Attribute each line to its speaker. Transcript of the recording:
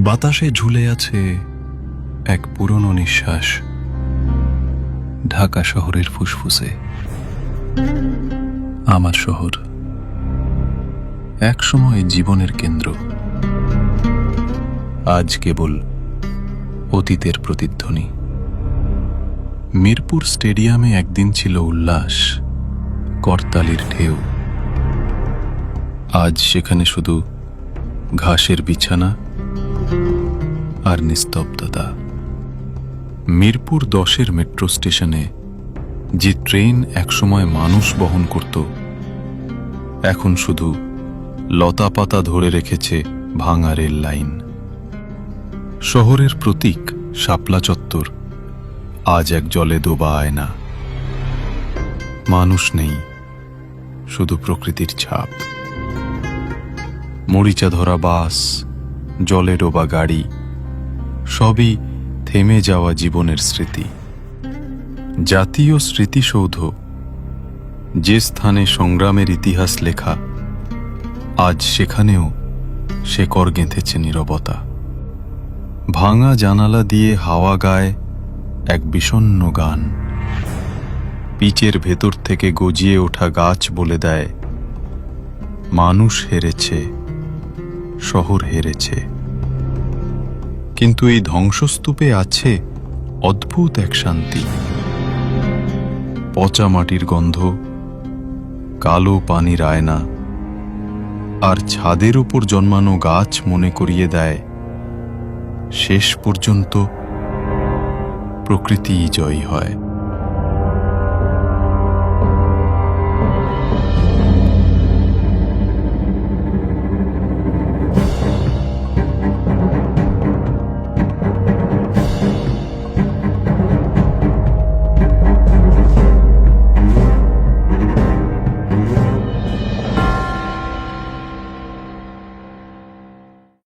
Speaker 1: বাতাসে ঝুলে আছে এক পুরনো নিঃশ্বাস ঢাকা শহরের ফুসফুসে। আমার শহর এক সময় জীবনের কেন্দ্র। আজ কেবল অতীতের প্রতিধ্বনি। মিরপুর স্টেডিয়ামে একদিন ছিল উল্লাস, করতালির ঢেউ। আজ সেখানে শুধু ঘাসের বিছানা আর নিস্তব্ধতা। মিরপুর দশের মেট্রো স্টেশনে যে ট্রেন একসময় মানুষ বহন করত, এখন শুধু লতাপাতা ধরে রেখেছে ভাঙা রেল লাইন। শহরের প্রতীক শাপলা চত্বর আজ এক জলে ডোবা আয়না। মানুষ নেই, শুধু প্রকৃতির ছাপ। মরিচা ধরা বাস, জলে ডোবা গাড়ি। সবই থেমে যাওয়া জীবনের স্মৃতি। জাতীয় স্মৃতিসৌধ, যে স্থানে সংগ্রামের ইতিহাস লেখা, আজ সেখানেও সে কর গেঁথেছে নীরবতা। ভাঙা জানালা দিয়ে হাওয়া গায় এক বিষণ্ণ গান। পিচের ভেতর থেকে গজিয়ে ওঠা গাছ বলে দেয়, মানুষ হেরেছে, শহর হেরেছে। কিন্তু এই ধ্বংসস্তূপে আছে অদ্ভুত এক শান্তি। পচা মাটির গন্ধ, কালো পানির আয়না, আর ছাদের উপর জন্মানো গাছ মনে করিয়ে দেয়, শেষ পর্যন্ত প্রকৃতিই জয়ী হয়।